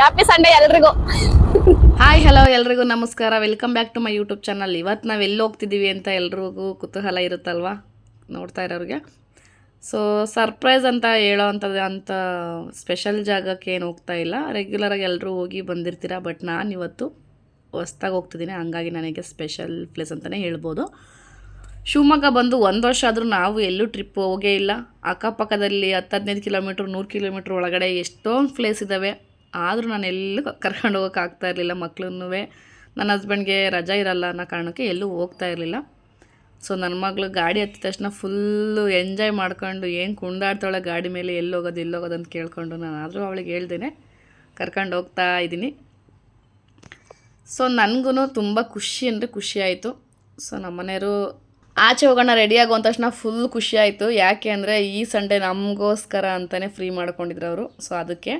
Happy Sunday ಎಲ್ರಿಗೂ. Hi hello ಎಲ್ರಿಗೂ. ನಮಸ್ಕಾರ. Welcome back to my YouTube channel ಇವತ್ತು ನಾವು ಎಲ್ಲಿ ಹೋಗ್ತಿದ್ದೀವಿ ಅಂತ ಎಲ್ರಿಗೂ ಕುತೂಹಲ ಇರುತ್ತಲ್ವಾ? ನೋಡ್ತಾ ಇರೋರಿಗೆ. ಸೊ ಸರ್ಪ್ರೈಸ್ ಅಂತ ಹೇಳೋ ಅಂಥದ್ದು ಅಂತ ಸ್ಪೆಷಲ್ ಜಾಗಕ್ಕೆ ಏನು ಹೋಗ್ತಾ ಇಲ್ಲ. ರೆಗ್ಯುಲರಾಗಿ ಎಲ್ಲರೂ ಹೋಗಿ ಬಂದಿರ್ತೀರ ಬಟ್ ನಾನು ಇವತ್ತು ಹೊಸ್ದಾಗಿ ಹೋಗ್ತಿದ್ದೀನಿ ಹಂಗಾಗಿ ನನಗೆ ಸ್ಪೆಷಲ್ ಪ್ಲೇಸ್ ಅಂತಲೇ ಹೇಳ್ಬೋದು. ಶಿವಮೊಗ್ಗ ಬಂದು ಒಂದು ವರ್ಷ ಆದರೂ ನಾವು ಎಲ್ಲೂ ಟ್ರಿಪ್ ಹೋಗೇ ಇಲ್ಲ. ಅಕ್ಕಪಕ್ಕದಲ್ಲಿ ಹತ್ತು ಹದಿನೈದು ಕಿಲೋಮೀಟ್ರ್ ನೂರು ಕಿಲೋಮೀಟ್ರ್ ಒಳಗಡೆ ಎಷ್ಟೊಂದು ಪ್ಲೇಸ್ ಇದ್ದಾವೆ ಆದರೂ ನಾನು ಎಲ್ಲೂ ಕರ್ಕೊಂಡು ಹೋಗೋಕ್ಕಾಗ್ತಾ ಇರಲಿಲ್ಲ ಮಕ್ಳನ್ನೂ. ನನ್ನ ಹಸ್ಬೆಂಡ್ಗೆ ರಜಾ ಇರಲ್ಲ ಅನ್ನೋ ಕಾರಣಕ್ಕೆ ಎಲ್ಲೂ ಹೋಗ್ತಾ ಇರಲಿಲ್ಲ. ಸೊ ನನ್ನ ಮಗಳು ಗಾಡಿ ಹತ್ತಿದ ತಕ್ಷಣ ಫುಲ್ಲು ಎಂಜಾಯ್ ಮಾಡ್ಕೊಂಡು ಏನು ಕುಂಡಾಡ್ತಾಳೆ ಗಾಡಿ ಮೇಲೆ ಎಲ್ಲೋಗೋದು ಎಲ್ಲೋಗೋದು ಅಂತ ಕೇಳಿಕೊಂಡು ನಾನು ಆದರೂ ಅವಳಿಗೆ ಹೇಳ್ದೇನೆ, ಕರ್ಕೊಂಡು ಹೋಗ್ತಾ ಇದ್ದೀನಿ. ಸೊ ನನಗೂ ತುಂಬ ಖುಷಿ ಅಂದರೆ ಖುಷಿ ಆಯಿತು. ಸೊ ನಮ್ಮನೆಯವರು ಆಚೆ ಹೋಗೋಣ ರೆಡಿ ಆಗೋ ಅಂದ ತಕ್ಷಣ ಫುಲ್ ಖುಷಿ ಆಯಿತು. ಯಾಕೆ ಅಂದರೆ ಈ ಸಂಡೇ ನಮಗೋಸ್ಕರ ಅಂತಲೇ ಫ್ರೀ ಮಾಡ್ಕೊಂಡಿದ್ರು ಅವರು. ಸೊ ಅದಕ್ಕೆ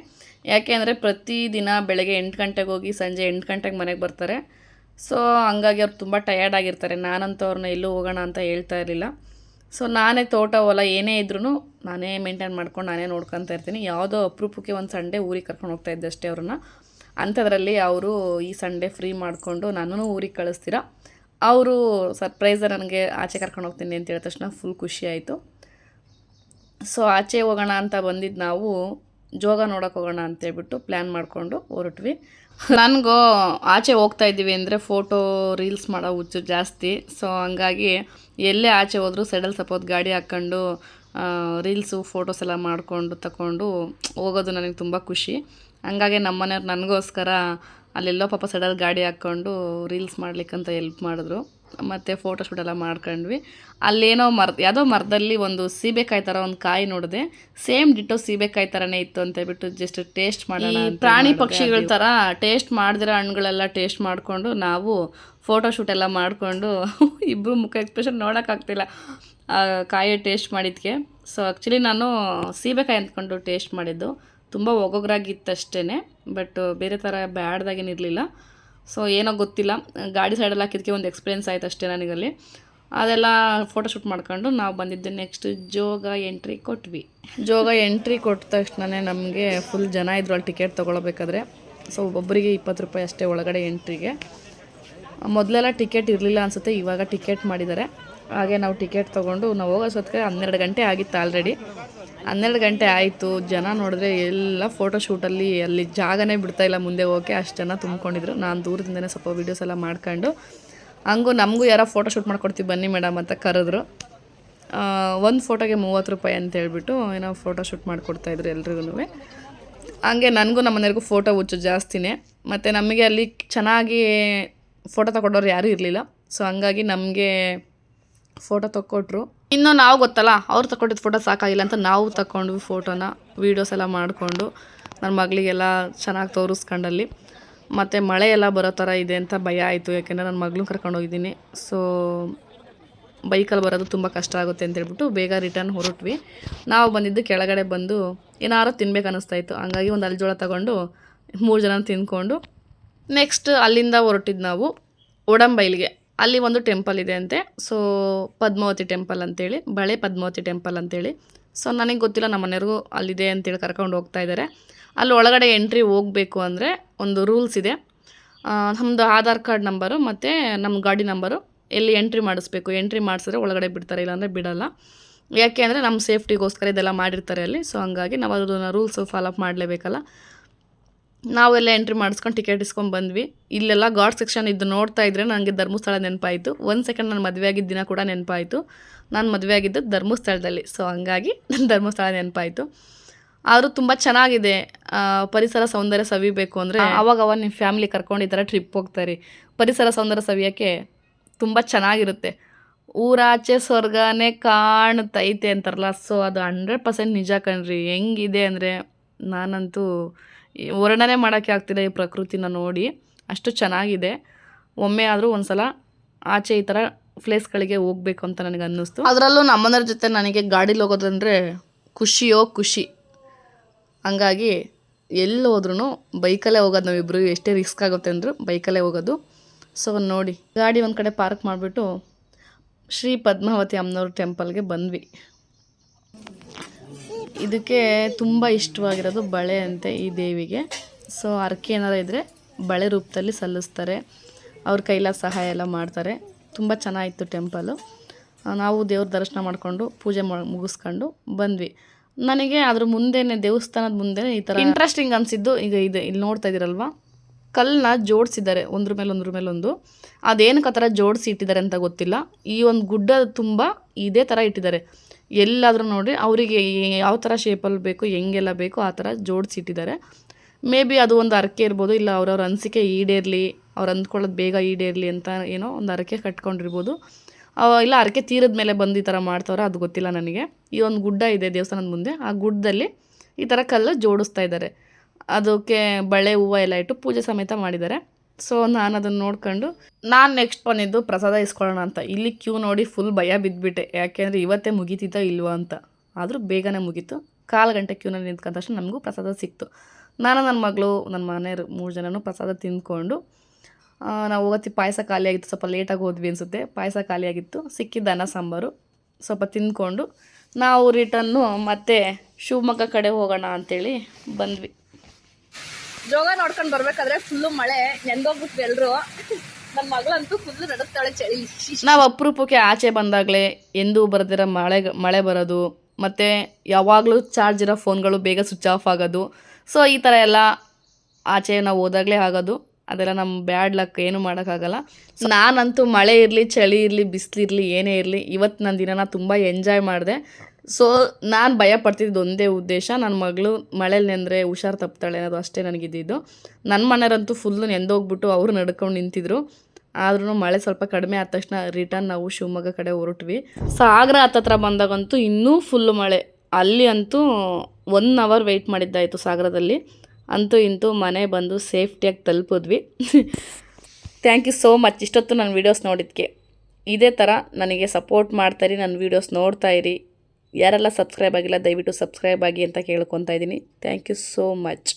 ಯಾಕೆ ಅಂದರೆ ಪ್ರತಿದಿನ ಬೆಳಗ್ಗೆ ಎಂಟು ಗಂಟೆಗೆ ಹೋಗಿ ಸಂಜೆ ಎಂಟು ಗಂಟೆಗೆ ಮನೆಗೆ ಬರ್ತಾರೆ. ಸೊ ಹಂಗಾಗಿ ಅವ್ರು ತುಂಬ ಟಯರ್ಡ್ ಆಗಿರ್ತಾರೆ. ನಾನಂತೂ ಅವ್ರನ್ನ ಎಲ್ಲೂ ಹೋಗೋಣ ಅಂತ ಹೇಳ್ತಾ ಇರಲಿಲ್ಲ. ಸೊ ನಾನೇ ತೋಟ ಹೊಲ ಏನೇ ಇದ್ರೂ ನಾನೇ ಮೇಂಟೈನ್ ಮಾಡ್ಕೊಂಡು ನಾನೇ ನೋಡ್ಕೊತಾ ಇರ್ತೀನಿ. ಯಾವುದೋ ಅಪರೂಪಕ್ಕೆ ಒಂದು ಸಂಡೇ ಊರಿಗೆ ಕರ್ಕೊಂಡು ಹೋಗ್ತಾ ಇದ್ದೆ ಅಷ್ಟೇ ಅವ್ರನ್ನ. ಅಂಥದ್ರಲ್ಲಿ ಅವರು ಈ ಸಂಡೇ ಫ್ರೀ ಮಾಡಿಕೊಂಡು ನಾನು ಊರಿಗೆ ಕಳಿಸ್ತೀರಾ? ಅವರು ಸರ್ಪ್ರೈಸ ನನಗೆ ಆಚೆ ಕರ್ಕೊಂಡು ಹೋಗ್ತೀನಿ ಅಂತ ಹೇಳಿದ ತಕ್ಷಣ ಫುಲ್ ಖುಷಿ ಆಯಿತು. ಸೊ ಆಚೆ ಹೋಗೋಣ ಅಂತ ಬಂದಿದ್ದು ನಾವು, ಜೋಗ ನೋಡೋಕೆ ಹೋಗೋಣ ಅಂತೇಳ್ಬಿಟ್ಟು ಪ್ಲ್ಯಾನ್ ಮಾಡಿಕೊಂಡು ಹೊರಟ್ವಿ. ನನಗೂ ಆಚೆ ಹೋಗ್ತಾ ಇದ್ದೀವಿ ಅಂದರೆ ಫೋಟೋ ರೀಲ್ಸ್ ಮಾಡೋ ಹುಚ್ಚು ಜಾಸ್ತಿ. ಸೊ ಹಂಗಾಗಿ ಎಲ್ಲೇ ಆಚೆ ಹೋದರೂ ಸೆಡಲ್ ಸಪೋತ್ ಗಾಡಿ ಹಾಕ್ಕೊಂಡು ರೀಲ್ಸು ಫೋಟೋಸ್ ಎಲ್ಲ ಮಾಡಿಕೊಂಡು ತಗೊಂಡು ಹೋಗೋದು ನನಗೆ ತುಂಬ ಖುಷಿ. ಹಂಗಾಗಿ ನಮ್ಮ ಮನೆಯವ್ರು ನನಗೋಸ್ಕರ ಅಲ್ಲೆಲ್ಲೋ ಪಾಪ ಸಡಲ್ ಗಾಡಿ ಹಾಕ್ಕೊಂಡು ರೀಲ್ಸ್ ಮಾಡ್ಲಿಕ್ಕಂತ ಎಲ್ಪ್ ಮಾಡಿದ್ರು. ಮತ್ತು ಫೋಟೋ ಶೂಟ್ ಎಲ್ಲ ಮಾಡ್ಕೊಂಡ್ವಿ. ಅಲ್ಲೇನೋ ಮರ ಯಾವುದೋ ಮರದಲ್ಲಿ ಒಂದು ಸೀಬೆಕಾಯಿ ಥರ ಒಂದು ಕಾಯಿ ನೋಡಿದೆ. ಸೇಮ್ ಡಿಟೋ ಸೀಬೆಕಾಯಿ ಥರನೇ ಇತ್ತು ಅಂತ ಹೇಳ್ಬಿಟ್ಟು ಜಸ್ಟ್ ಟೇಸ್ಟ್ ಮಾಡೋಣ ಪ್ರಾಣಿ ಪಕ್ಷಿಗಳ ಥರ ಟೇಸ್ಟ್ ಮಾಡಿದಿರೋ ಹಣ್ಣುಗಳೆಲ್ಲ ಟೇಸ್ಟ್ ಮಾಡಿಕೊಂಡು ನಾವು ಫೋಟೋ ಶೂಟ್ ಎಲ್ಲ ಮಾಡಿಕೊಂಡು ಇಬ್ಬರು ಮುಖ ಎಕ್ಸ್ಪ್ರೆಷನ್ ನೋಡೋಕ್ಕಾಗ್ತಿಲ್ಲ ಆ ಕಾಯಿ ಟೇಸ್ಟ್ ಮಾಡಿದ್ಕೆ. ಸೊ ಆ್ಯಕ್ಚುಲಿ ನಾನು ಸೀಬೆಕಾಯಿ ಅಂದ್ಕೊಂಡು ಟೇಸ್ಟ್ ಮಾಡಿದ್ದು. ತುಂಬ ಒಗೊಗ್ರಾಗಿತ್ತಷ್ಟೇ ಬಟ್ ಬೇರೆ ಥರ ಬ್ಯಾಡ್ದಾಗೇನಿರಲಿಲ್ಲ ಸೊ ಏನೋ ಗೊತ್ತಿಲ್ಲ. ಗಾಡಿ ಸೈಡಲ್ಲಿ ಹಾಕಿದ್ದಕ್ಕೆ ಒಂದು ಎಕ್ಸ್ಪೀರಿಯನ್ಸ್ ಆಯ್ತು ಅಷ್ಟೇ ನನಗಲ್ಲಿ. ಅದೆಲ್ಲ ಫೋಟೋಶೂಟ್ ಮಾಡ್ಕೊಂಡು ನಾವು ಬಂದಿದ್ದೆ ನೆಕ್ಸ್ಟ್ ಜೋಗ ಎಂಟ್ರಿ ಕೊಟ್ವಿ. ಜೋಗ ಎಂಟ್ರಿ ಕೊಟ್ಟ ತಕ್ಷಣವೇ ನಮಗೆ ಫುಲ್ ಜನ ಇದ್ರು, ಅಲ್ಲಿ ಟಿಕೆಟ್ ತೊಗೊಳ್ಬೇಕಾದ್ರೆ. ಸೊ ಒಬ್ಬೊಬ್ಬರಿಗೆ ಇಪ್ಪತ್ತು ರೂಪಾಯಿ ಅಷ್ಟೇ ಒಳಗಡೆ ಎಂಟ್ರಿಗೆ ಮೊದಲೆಲ್ಲ ಟಿಕೆಟ್ ಇರಲಿಲ್ಲ ಅನಿಸುತ್ತೆ, ಇವಾಗ ಟಿಕೆಟ್ ಮಾಡಿದ್ದಾರೆ. ಹಾಗೆ ನಾವು ಟಿಕೆಟ್ ತೊಗೊಂಡು ನಾವು ಹೋಗೋ ಸೊತ್ತಿಗೆ ಹನ್ನೆರಡು ಗಂಟೆ ಆಗಿತ್ತು ಆಲ್ರೆಡಿ ಹನ್ನೆರಡು ಗಂಟೆ ಆಯಿತು, ಜನ ನೋಡಿದ್ರೆ ಎಲ್ಲ ಫೋಟೋ ಶೂಟಲ್ಲಿ ಅಲ್ಲಿ ಜಾಗನೇ ಬಿಡ್ತಾ ಇಲ್ಲ ಮುಂದೆ ಹೋಗಕ್ಕೆ, ಅಷ್ಟು ಜನ ತುಂಬ್ಕೊಂಡಿದ್ರು. ನಾನು ದೂರದಿಂದನೇ ಸ್ವಲ್ಪ ವೀಡಿಯೋಸ್ ಎಲ್ಲ ಮಾಡ್ಕೊಂಡು, ಹಂಗೂ ನಮಗೂ ಯಾರೋ ಫೋಟೋ ಶೂಟ್ ಮಾಡ್ಕೊಡ್ತೀವಿ, ಬನ್ನಿ ಮೇಡಮ್ ಅಂತ ಕರೆದ್ರು. ಒಂದು ಫೋಟೋಗೆ ಮೂವತ್ತು ರೂಪಾಯಿ ಅಂತ ಹೇಳ್ಬಿಟ್ಟು ಏನೋ ಫೋಟೋ ಶೂಟ್ ಮಾಡಿಕೊಡ್ತಾಯಿದ್ರು ಎಲ್ರಿಗೂ ಹಂಗೆ ನನಗೂ ನಮ್ಮ ಮನೆಯವ್ರಿಗೂ ಫೋಟೋ ಹುಚ್ಚು ಜಾಸ್ತಿನೇ. ಮತ್ತು ನಮಗೆ ಅಲ್ಲಿ ಚೆನ್ನಾಗಿ ಫೋಟೋ ತಗೊಂಡವ್ರು ಯಾರೂ ಇರಲಿಲ್ಲ. ಸೊ ಹಂಗಾಗಿ ನಮಗೆ ಫೋಟೋ ತಕ್ಕೊಟ್ರು. ಇನ್ನು ನಾವು ಗೊತ್ತಲ್ಲ, ಅವ್ರು ತಗೊಂಡಿದ್ದು ಫೋಟೋ ಸಾಕಾಗಿಲ್ಲ ಅಂತ ನಾವು ತಗೊಂಡ್ವಿ ಫೋಟೋನ ವೀಡಿಯೋಸ್ ಎಲ್ಲ ಮಾಡಿಕೊಂಡು ನನ್ನ ಮಗಳಿಗೆಲ್ಲ ಚೆನ್ನಾಗಿ ತೋರಿಸ್ಕೊಂಡಲ್ಲಿ. ಮತ್ತು ಮಳೆ ಎಲ್ಲ ಬರೋ ಥರ ಇದೆ ಅಂತ ಭಯ ಆಯಿತು, ಯಾಕೆಂದರೆ ನನ್ನ ಮಗಳನ್ನ ಕರ್ಕೊಂಡು ಹೋಗಿದ್ದೀನಿ. ಸೊ ಬೈಕಲ್ಲಿ ಬರೋದು ತುಂಬ ಕಷ್ಟ ಆಗುತ್ತೆ ಅಂತ ಹೇಳ್ಬಿಟ್ಟು ಬೇಗ ರಿಟರ್ನ್ ಹೊರಟ್ವಿ. ನಾವು ಬಂದಿದ್ದು ಕೆಳಗಡೆ ಬಂದು ಏನಾರು ತಿನ್ಬೇಕು ಅನ್ನಿಸ್ತಾ ಇತ್ತು. ಹಂಗಾಗಿ ಒಂದು ಅಲ್ಜೋಳ ತಗೊಂಡು ಮೂರು ಜನ ತಿಂದ್ಕೊಂಡು ನೆಕ್ಸ್ಟ್ ಅಲ್ಲಿಂದ ಹೊರಟಿದ್ದು ನಾವು, ಒಡಂಬೈಲಿಗೆ. ಅಲ್ಲಿ ಒಂದು ಟೆಂಪಲ್ ಇದೆ ಅಂತೆ. ಸೊ ಪದ್ಮಾವತಿ ಟೆಂಪಲ್ ಅಂತೇಳಿ, ಬಳೆ ಪದ್ಮಾವತಿ ಟೆಂಪಲ್ ಅಂತೇಳಿ. ಸೊ ನನಗೆ ಗೊತ್ತಿಲ್ಲ, ನಮ್ಮ ಮನೆಯವ್ರಿಗೂ ಅಲ್ಲಿದೆ ಅಂತೇಳಿ ಕರ್ಕೊಂಡು ಹೋಗ್ತಾ ಇದ್ದಾರೆ ಅಲ್ಲಿ ಒಳಗಡೆ ಎಂಟ್ರಿ ಹೋಗಬೇಕು ಅಂದರೆ ಒಂದು ರೂಲ್ಸ್ ಇದೆ. ನಮ್ಮದು ಆಧಾರ್ ಕಾರ್ಡ್ ನಂಬರು ಮತ್ತು ನಮ್ಮ ಗಾಡಿ ನಂಬರು ಎಲ್ಲಿ ಎಂಟ್ರಿ ಮಾಡಿಸ್ಬೇಕು ಎಂಟ್ರಿ ಮಾಡಿಸಿದ್ರೆ ಒಳಗಡೆ ಬಿಡ್ತಾರೆ, ಇಲ್ಲಾಂದರೆ ಬಿಡಲ್ಲ. ಯಾಕೆ ಅಂದರೆ ನಮ್ಮ ಸೇಫ್ಟಿಗೋಸ್ಕರ ಇದೆಲ್ಲ ಮಾಡಿರ್ತಾರೆ ಅಲ್ಲಿ. ಸೊ ಹಂಗಾಗಿ ನಾವು ಅದನ್ನು ರೂಲ್ಸು ಫಾಲೋ ಮಾಡಲೇಬೇಕಲ್ಲ. ನಾವೆಲ್ಲ ಎಂಟ್ರಿ ಮಾಡಿಸ್ಕೊಂಡು ಟಿಕೆಟ್ ಇಸ್ಕೊಂಡು ಬಂದ್ವಿ. ಇಲ್ಲೆಲ್ಲ ಗಾಡ್ ಸೆಕ್ಷನ್ ಇದ್ದು ನೋಡ್ತಾ ಇದ್ರೆ ನನಗೆ ಧರ್ಮಸ್ಥಳ ನೆನಪಾಯಿತು. ಒಂದು ಸೆಕೆಂಡ್ ನಾನು ಮದುವೆ ಆಗಿದ್ದ ದಿನ ಕೂಡ ನೆನಪಾಯಿತು. ನಾನು ಮದುವೆ ಆಗಿದ್ದು ಧರ್ಮಸ್ಥಳದಲ್ಲಿ. ಸೊ ಹಂಗಾಗಿ ನನ್ನ ಧರ್ಮಸ್ಥಳ ನೆನಪಾಯಿತು. ಆದರೂ ತುಂಬ ಚೆನ್ನಾಗಿದೆ. ಪರಿಸರ ಸೌಂದರ್ಯ ಸವಿಬೇಕು ಅಂದರೆ ಅವಾಗ ಅವಾಗ ನಿಮ್ಮ ಫ್ಯಾಮಿಲಿ ಕರ್ಕೊಂಡು ಈ ಥರ ಟ್ರಿಪ್ ಹೋಗ್ತಾರೆ. ಪರಿಸರ ಸೌಂದರ್ಯ ಸವಿಯೋಕ್ಕೆ ತುಂಬ ಚೆನ್ನಾಗಿರುತ್ತೆ. ಊರಾಚೆ ಸ್ವರ್ಗನೇ ಕಾಣ್ತೈತೆ ಅಂತಾರಲ್ಲ. ಸೊ ಅದು ಹಂಡ್ರೆಡ್ ಪರ್ಸೆಂಟ್ ನಿಜ ಕಣ್ರಿ. ಹೆಂಗಿದೆ ಅಂದರೆ ನಾನಂತೂ ವರ್ಣನೆ ಮಾಡೋಕ್ಕೆ ಆಗ್ತಿಲ್ಲ ಈ ಪ್ರಕೃತಿನ ನೋಡಿ. ಅಷ್ಟು ಚೆನ್ನಾಗಿದೆ. ಒಮ್ಮೆ ಆದರೂ ಒಂದು ಸಲ ಆಚೆ ಈ ಥರ ಪ್ಲೇಸ್ಗಳಿಗೆ ಹೋಗ್ಬೇಕು ಅಂತ ನನಗೆ ಅನ್ನಿಸ್ತು. ಅದರಲ್ಲೂ ನಮ್ಮನರ ಜೊತೆ ನನಗೆ ಗಾಡೀಲಿ ಹೋಗೋದಂದರೆ ಖುಷಿಯೋ ಖುಷಿ. ಹಂಗಾಗಿ ಎಲ್ಲಿ ಹೋದ್ರೂ ಬೈಕಲ್ಲೇ ಹೋಗೋದು ನಾವಿಬ್ಬರು ಎಷ್ಟೇ ರಿಸ್ಕ್ ಆಗುತ್ತೆ ಅಂದರೂ ಬೈಕಲ್ಲೇ ಹೋಗೋದು. ಸೊ ನೋಡಿ, ಗಾಡಿ ಒಂದು ಕಡೆ ಪಾರ್ಕ್ ಮಾಡಿಬಿಟ್ಟು ಶ್ರೀ ಪದ್ಮಾವತಿ ಅಮ್ಮನವ್ರ ಟೆಂಪಲ್ಗೆ ಬಂದ್ವಿ. ಇದಕ್ಕೆ ತುಂಬ ಇಷ್ಟವಾಗಿರೋದು ಬಳೆ ಅಂತೆ ಈ ದೇವಿಗೆ. ಸೊ ಹರಕೆ ಏನಾರು ಇದ್ದರೆ ಬಳೆ ರೂಪದಲ್ಲಿ ಸಲ್ಲಿಸ್ತಾರೆ. ಅವ್ರ ಕೈಲಾದ ಸಹಾಯ ಎಲ್ಲ ಮಾಡ್ತಾರೆ. ತುಂಬ ಚೆನ್ನಾಗಿತ್ತು ಟೆಂಪಲು ನಾವು ದೇವ್ರ ದರ್ಶನ ಮಾಡಿಕೊಂಡು ಪೂಜೆ ಮುಗಿಸ್ಕೊಂಡು ಬಂದ್ವಿ. ನನಗೆ ಅದ್ರ ಮುಂದೆನೇ ದೇವಸ್ಥಾನದ ಮುಂದೆ ಈ ಥರ ಇಂಟ್ರೆಸ್ಟಿಂಗ್ ಅನಿಸಿದ್ದು, ಈಗ ಇದು. ಇಲ್ಲಿ ನೋಡ್ತಾ ಇದ್ದೀರಲ್ವ? ಕಲ್ಲನ್ನ ಜೋಡಿಸಿದ್ದಾರೆ, ಒಂದ್ರ ಮೇಲೆ ಒಂದ್ರ ಮೇಲೆ ಒಂದು. ಅದೇನಕ್ಕೆ ಆ ಥರ ಜೋಡಿಸಿ ಇಟ್ಟಿದ್ದಾರೆ ಅಂತ ಗೊತ್ತಿಲ್ಲ. ಈ ಒಂದು ಗುಡ್ಡ ತುಂಬ ಇದೇ ಥರ ಇಟ್ಟಿದ್ದಾರೆ. ಎಲ್ಲಾದರೂ ನೋಡಿ ಅವರಿಗೆ ಯಾವ ಥರ ಶೇಪಲ್ಲಿ ಬೇಕು, ಹೆಂಗೆಲ್ಲ ಬೇಕು, ಆ ಥರ ಜೋಡಿಸಿಟ್ಟಿದ್ದಾರೆ. ಮೇ ಬಿ ಅದು ಒಂದು ಹರಕೆ ಇರ್ಬೋದು, ಇಲ್ಲ ಅವ್ರವ್ರ ಅನಿಸಿಕೆ ಈಡೇರಲಿ, ಅವ್ರು ಅಂದ್ಕೊಳ್ಳೋದು ಬೇಗ ಈಡೇರಲಿ ಅಂತ ಏನೋ ಒಂದು ಹರಕೆ ಕಟ್ಕೊಂಡಿರ್ಬೋದು. ಇಲ್ಲ, ಹರಕೆ ತೀರದ ಮೇಲೆ ಬಂದು ಈ ಥರ ಮಾಡ್ತಾವ್ರೆ, ಅದು ಗೊತ್ತಿಲ್ಲ ನನಗೆ. ಈ ಒಂದು ಗುಡ್ಡ ಇದೆ ದೇವಸ್ಥಾನದ ಮುಂದೆ, ಆ ಗುಡ್ಡದಲ್ಲಿ ಈ ಥರ ಕಲ್ಲು ಜೋಡಿಸ್ತಾ ಇದ್ದಾರೆ. ಅದಕ್ಕೆ ಬಳೆ ಹೂವು ಎಲ್ಲ ಇಟ್ಟು ಪೂಜೆ ಸಮೇತ ಮಾಡಿದ್ದಾರೆ. ಸೊ ನಾನು ಅದನ್ನು ನೋಡ್ಕೊಂಡು, ನಾನು ನೆಕ್ಸ್ಟ್ ಬಂದಿದ್ದು ಪ್ರಸಾದ ಇಸ್ಕೊಳ್ಳೋಣ ಅಂತ. ಇಲ್ಲಿ ಕ್ಯೂ ನೋಡಿ ಫುಲ್ ಭಯ ಬಿದ್ದುಬಿಟ್ಟೆ ಯಾಕೆಂದರೆ ಇವತ್ತೇ ಮುಗಿತಿದ್ದ ಇಲ್ವಾ ಅಂತ. ಆದರೂ ಬೇಗನೆ ಮುಗೀತು. ಕಾಲು ಗಂಟೆ ಕ್ಯೂನಲ್ಲಿ ನಿಂತ್ಕೊಂಡ ತಕ್ಷಣ ನಮಗೂ ಪ್ರಸಾದ ಸಿಕ್ತು. ನಾನು ನನ್ನ ಮಗಳು ನನ್ನ ಮನೆಯವರು ಮೂರು ಜನನೂ ಪ್ರಸಾದ ತಿಂದ್ಕೊಂಡು ನಾವು ಹೋಗತ್ತಿ ಪಾಯಸ ಖಾಲಿಯಾಗಿತ್ತು ಸ್ವಲ್ಪ ಲೇಟಾಗಿ ಹೋದ್ವಿ ಅನಿಸುತ್ತೆ. ಪಾಯಸ ಖಾಲಿಯಾಗಿತ್ತು ಸಿಕ್ಕಿದ್ದ ಅನ್ನ ಸಾಂಬಾರು ಸ್ವಲ್ಪ ತಿಂದ್ಕೊಂಡು, ನಾವು ರಿಟರ್ನು ಮತ್ತೆ ಶಿವಮೊಗ್ಗ ಕಡೆ ಹೋಗೋಣ ಅಂಥೇಳಿ ಬಂದ್ವಿ. ಜೋಗ ನೋಡ್ಕೊಂಡು ಬರ್ಬೇಕಾದ್ರೆ ಫುಲ್ಲು ಮಳೆ ನೆಂದೋಗ್ಬಿಟ್ವಿ ಎಲ್ಲರೂ ನಮ್ಮ ಮಗಳಂತೂ ಫುಲ್ಲು ನಡುತ್ತಾಳೆ ಚಳಿ. ನಾವು ಅಪರೂಪಕ್ಕೆ ಆಚೆ ಬಂದಾಗಲೇ ಎಂದೂ ಬರದಿರೋ ಮಳೆ ಮಳೆ ಬರೋದು, ಮತ್ತು ಯಾವಾಗಲೂ ಚಾರ್ಜ್ ಇರೋ ಫೋನ್ಗಳು ಬೇಗ ಸ್ವಿಚ್ ಆಫ್ ಆಗೋದು. ಸೊ ಈ ಥರ ಎಲ್ಲ ಆಚೆ ನಾವು ಹೋದಾಗಲೇ ಆಗೋದು. ಅದೆಲ್ಲ ನಮ್ಮ ಬ್ಯಾಡ್ ಲಕ್ ಏನು ಮಾಡೋಕ್ಕಾಗಲ್ಲ. ಸೊ ನಾನಂತೂ ಮಳೆ ಇರಲಿ, ಚಳಿ ಇರಲಿ ಬಿಸಿಲಿರಲಿ ಏನೇ ಇರಲಿ ಇವತ್ತು ನನ್ನ ದಿನನ ತುಂಬ ಎಂಜಾಯ್ ಮಾಡಿದೆ. ಸೊ ನಾನು ಭಯ ಪಡ್ತಿದ್ದು ಒಂದೇ ಉದ್ದೇಶ ನನ್ನ ಮಗಳು ಮಳೇಲಿ ನೆಂದರೆ ಹುಷಾರು ತಪ್ತಾಳೆ ಅನ್ನೋದು ಅಷ್ಟೇ ನನಗಿದ್ದಿದ್ದು ನನ್ನ ಮನೆಯವರಂತೂ ಫುಲ್ಲು ನೆಂದೋಗ್ಬಿಟ್ಟು ಅವರು ನಡ್ಕೊಂಡು ನಿಂತಿದ್ರು. ಆದ್ರೂ ಮಳೆ ಸ್ವಲ್ಪ ಕಡಿಮೆ ಆದ ತಕ್ಷಣ ರಿಟರ್ನ್ ನಾವು ಶಿವಮೊಗ್ಗ ಕಡೆ ಹೊರಟ್ವಿ. ಸಾಗರ ಹತ್ತತ್ರ ಬಂದಾಗಂತೂ ಇನ್ನೂ ಫುಲ್ ಮಳೆ. ಅಲ್ಲಿ ಅಂತೂ ಒನ್ ಅವರ್ ವೆಯ್ಟ್ ಮಾಡಿದ್ದಾಯಿತು ಸಾಗರದಲ್ಲಿ. ಅಂತೂ ಇಂತೂ ಮನೆ ಬಂದು ಸೇಫ್ಟಿಯಾಗಿ ತಲುಪಿದ್ವಿ. ಥ್ಯಾಂಕ್ ಯು ಸೋ ಮಚ್ ಇಷ್ಟೊತ್ತು ನನ್ನ ವೀಡಿಯೋಸ್ ನೋಡಿದ್ಕೆ. ಇದೇ ಥರ ನನಗೆ ಸಪೋರ್ಟ್ ಮಾಡ್ತಾಯಿರಿ ನನ್ನ ವೀಡಿಯೋಸ್ ನೋಡ್ತಾಯಿರಿ ಯಾರೆಲ್ಲ ಸಬ್ಸ್ಕ್ರೈಬ್ ಆಗಿಲ್ಲ ದಯವಿಟ್ಟು ಸಬ್ಸ್ಕ್ರೈಬ್ ಆಗಿ ಅಂತ ಕೇಳ್ಕೊತಾ ಇದ್ದೀನಿ. Thank you so much